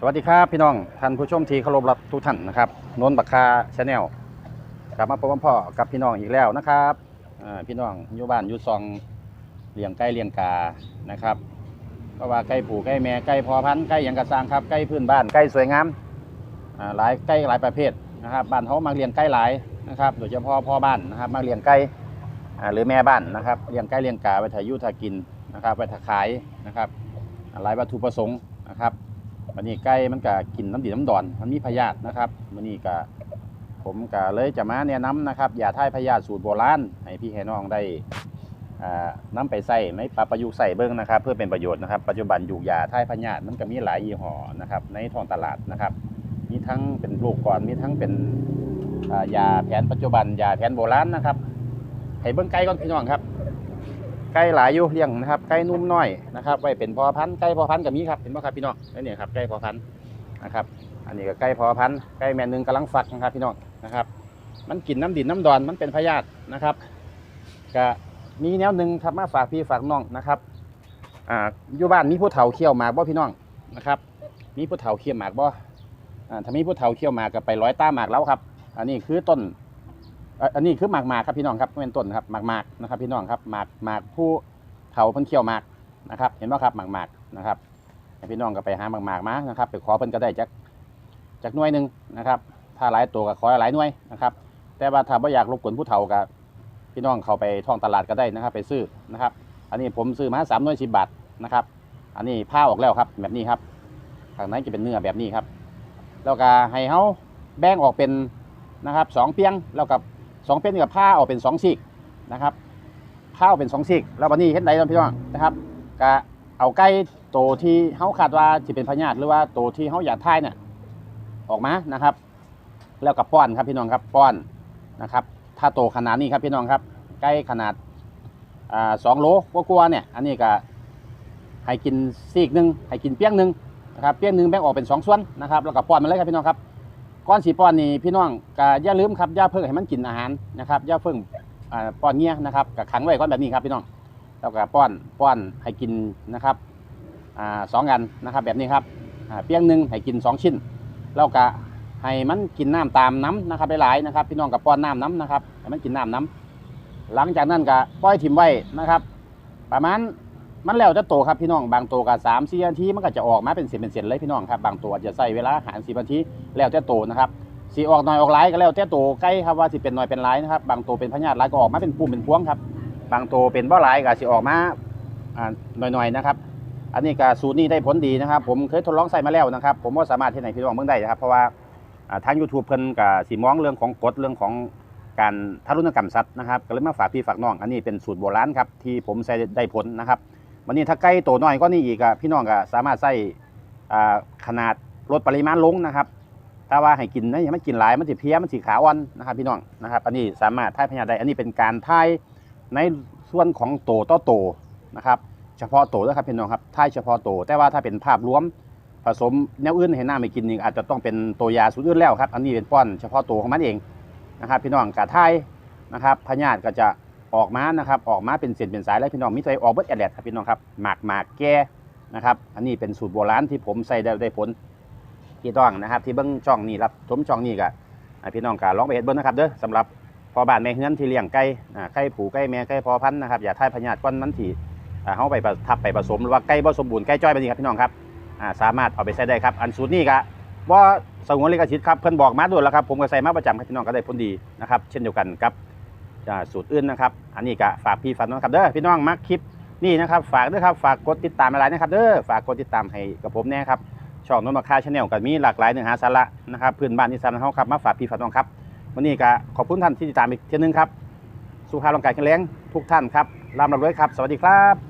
สวัสดีครับพี่น้องท่านผู้ชมที่เคารพรักทุกท่านนะครับนนบักคาชาแนลกลับมาพบกับพ่อกับพี่น้องอีกแล้วนะครับพี่น้องอยู่บ้านอยู่ซองเลี้ยงไก่เลี้ยงกานะครับก็ว่าไก่ผูไก่แม่ไก่พอพันธุ์ไก่หยังกระซังครับไก่พื้นบ้านไก่สวยงามหลายไก่หลายประเภทนะครับบ้านเขามาเลี้ยงไก่หลายนะครับ โดยเฉพาะพ่อบ้านนะครับมาเลี้ยงไก่หรือแม่บ้านนะครับเลี้ยงไก่เลี้ยงกาไว้ถ่ายยุทากินนะครับไว้ถ่ายขายนะครับหลายวัตถุประสงค์นะครับ วันนี้ไก่มันก็กินน้ำดีน้ำดอน มันมีพยาธินะครับวันนี้ก็ผมก็เลยจะมาแนะนำนะครับยาท่ายพยาธิสูตรโบราณให้พี่ให้น้องได้อ่านํไปใส่ไม่ปรับประยุกต์ใส่เบิ้งนะครับ เพื่อเป็นประโยชน์นะครับ ปัจจุบันอยูกยาท่ายพยาธิมันก็มีหลายยี่ห้อนะครับในท้องตลาดนะครับ มีทั้งเป็นลูกก่อนมีทั้งเป็นยาแผนปัจจุบันยาแผนโบราณนะครับให้เบิ้งไก่ก่อนพี่น้องครับ ไก่หลายอยู่เลี้ยงนะครับไก่นุ่มน้อยนะครับไว้เป็นพอพันธุ์ไก่พอพันธุ์กับมีครับเห็นไหมครับพี่น้องนี่เนี่ยครับไก่พอพันธุ์นะครับ อันนี้ก็ไก่พอพันธุ์ไก่แม่หนึงกำลังฟักนะครับพี่น้องนะครับ มันกินน้ำดินน้ำดอนมันเป็นพยาธินะครับก็มีแนวหนึ่งครับมาฝากพี่ฝากน้องนะครับอ่าอยู่บ้านมีผู้เฒ่าเคี่ยวหมากบ่พี่น้องนะครับมีผู้เฒ่าเคี่ยวหมากบ่อ่าถ้ามีผู้เฒ่าเคี่ยวหมากก็ไปร้อยต้าหมากแล้วครับ อันนี้คือต้น อันนี้คือหมากหมากครับพี่น้องครับเป็นต้นครับหมากหมากนะครับ พี่น้องครับหมากหมากผู้เฒ่าเพิ่นเคี่ยวหมากนะครับ เห็นบ่ครับหมากหมากนะครับพี่น้องก็ไปหาหมากหมากมานะครับไปขอเพิ่นก็ได้จักจักหน่วยหนึ่งนะครับ ถ้าหลายตัวก็ขอหลายหน่วยนะครับ แต่ว่าถ้าบ่อยากรบกวนผู้เฒ่าก็พี่น้องเข้าไปท้องตลาดก็ได้นะครับ ไปซื้อนะครับ อันนี้ผมซื้อมาสามหน่วยสิบบาทนะครับ อันนี้ผ้าออกแล้วครับ แบบนี้ครับข้างในจะเป็นเนื้อแบบนี้ครับ แล้วก็ให้เฮาแบ่งออกเป็นนะครับสองเปียงแล้วกับ สองเป็นกับผ้าออกเป็นสองซีกนะครับผ้าออกเป็นสองซีกแล้ววันนี้เห็นไดนพี่น้องนะครับก็เอาไก่โตวที่เฮาคาดว่าจะเป็นพญาติหรือว่าโตวที่เฮาอยากทายเนี่ยออกมานะครับ แล้วกับป้อนครับพี่น้องครับป้อนนะครับ ถ้าโตขนาดนี้ครับพี่น้องครับไก่ขนาดสองโลกว่าๆเนี่ย อันนี้ก็ให้กินซีกหนึ่งให้กินเปี้ยงหนึ่งนะครับเปี้ยงหนึ่งแบ่งออกเป็นสองส่วนนะครับ แล้วก็ป้อนมาเลยครับพี่น้องครับ ก้อนสีป้อนนี่พี่น้องก็อย่าลืมครับอย่าเพิ่งให้มันกินอาหารนะครับอย่าเพิ่งอ่าป้อนเงี้ยนะครับกับขังไว้ก้อนแบบนี้ครับพี่น้องแล้วก็ป้อนป้อนให้กินนะครับอสองอันนะครับแบบนี้ครับเปียงหนึ่งให้กินสองชิ้นแล้วก็ให้มันกินน้ำตามน้ำนะครับหลายๆนะครับ พี่น้องกับป้อนน้ำน้ำนะครับให้มันกินน้ำน้ำหลังจากนั้นก็ปล่อยถิ่มไว้นะครับ ประมาณ มันแล้วจะโตครับพี่น้องบางตัวก็สามสี่นาทีมันก็จะออกมาเป็นเศษเป็นเศษเลยพี่น้องครับบางตัวอาจจะใส่เวลาหารสิบนาทีแล้วแต่โตนะครับสีออกหน่อยออกหลายก็แล้วแต่โตใกล้ครับว่าสิเป็นหน่อยเป็นหลายนะครับบางโตเป็นพญาติหลายก็ออกมาเป็นปุ่มเป็นพวงครับ บางโตเป็นบ่หลายก็สิออกมาอ่าหน่อยๆนะครับ อันนี้ก็สูตรนี้ได้ผลดีนะครับ ผมเคยทดลองใส่มาแล้วนะครับ ผมว่าสามารถที่ไหนพี่น้องเมืองได้นะครับ เพราะว่าทาง YouTube เพิ่นก็สิมองเรื่องของกฎเรื่องของการทารุณกรรมสัตว์นะครับก็เลยมาฝากพี่ฝากน้อง อันนี้เป็นสูตรโบราณครับที่ผมใส่ได้ผลนะครับ วันนี้ถ้าใกล้โตน้อยก็นี่อีกอะพี่น้องก็สามารถใส่ขนาดลดปริมาณลงนะครับถ้าว่าให้กินนะอย่ามันกินหลายมันสิเพี้ยมันสิขาอ่อนนะครับ พี่น้องนะครับ อันนี้สามารถทายพญาได้อันนี้เป็นการทายในส่วนของโตต่อโตนะครับเฉพาะโตนะครับพี่น้องครับทายเฉพาะโต แต่ว่าถ้าเป็นภาพรวมผสมแนวอื่นให้หน้าไม่กินนี่อาจจะต้องเป็นตัวยาสูตรอื่นแล้วครับ อันนี้เป็นป้อนเฉพาะโตของมันเองนะครับ พี่น้องกะทายนะครับพญาติก็จะ ออกมานะครับ ออกมาเป็นเส้นเป็นสายแล้วพี่น้องมีตัวออกเบิดแอดแลดครับพี่น้องครับหมากหมากแก่นะครับ อันนี้เป็นสูตรโบราณที่ผมใส่ได้ได้ผลพี่ต้องนะครับ ที่เบิ้งช่องนี้รับชมช่องนี้ก็ให้พี่น้องก็ลองไปเฮ็ดเบิ้งนะครับเด้อสำหรับพอบ้านแม่เฮือนที่เลี้ยงไก่ไก่ผูไก่แม่ไก่พอพันนะครับอย่าทายพญาติก้อนมันที่อ่าเฮาไปทับไปผสมหรือว่าไก่บ่สมบูรณ์ไก่จ้อยแบบนี้ครับพี่น้องครับสามารถเอาไปใช้ได้ครับ อันสูตรนี้ก็บ่าสงวนลิขสิทธิ์ครับเพิ่อนบอกมาด้วยแล้วครับผมก็ใส่มาประจำครับพี่น้องก็ได้ผลดีนะครับเช่นเดียวกันกับ สูตรอื่นนะครับ อันนี้ก็ฝากพี่ฝากน้องครับเด้อพี่น้องมักคลิปนี่นะครับฝากด้วยครับฝากกดติดตามอะไรนะครับเด้อฝากกดติดตามให้กับผมแน่ครับช่องนนท์มาค่าชาแนลก็มีหลากหลายเนื้อหาสาระนะครับพื้นบ้านอีสานเฮาครับมาฝากพี่ฝากน้องครับวันนี้ก็ขอบคุณท่านที่ติดตามอีกเทีนึงครับสุขภาพร่างกายแข็งแรงทุกท่านครับร่ำรวยครับ สวัสดีครับ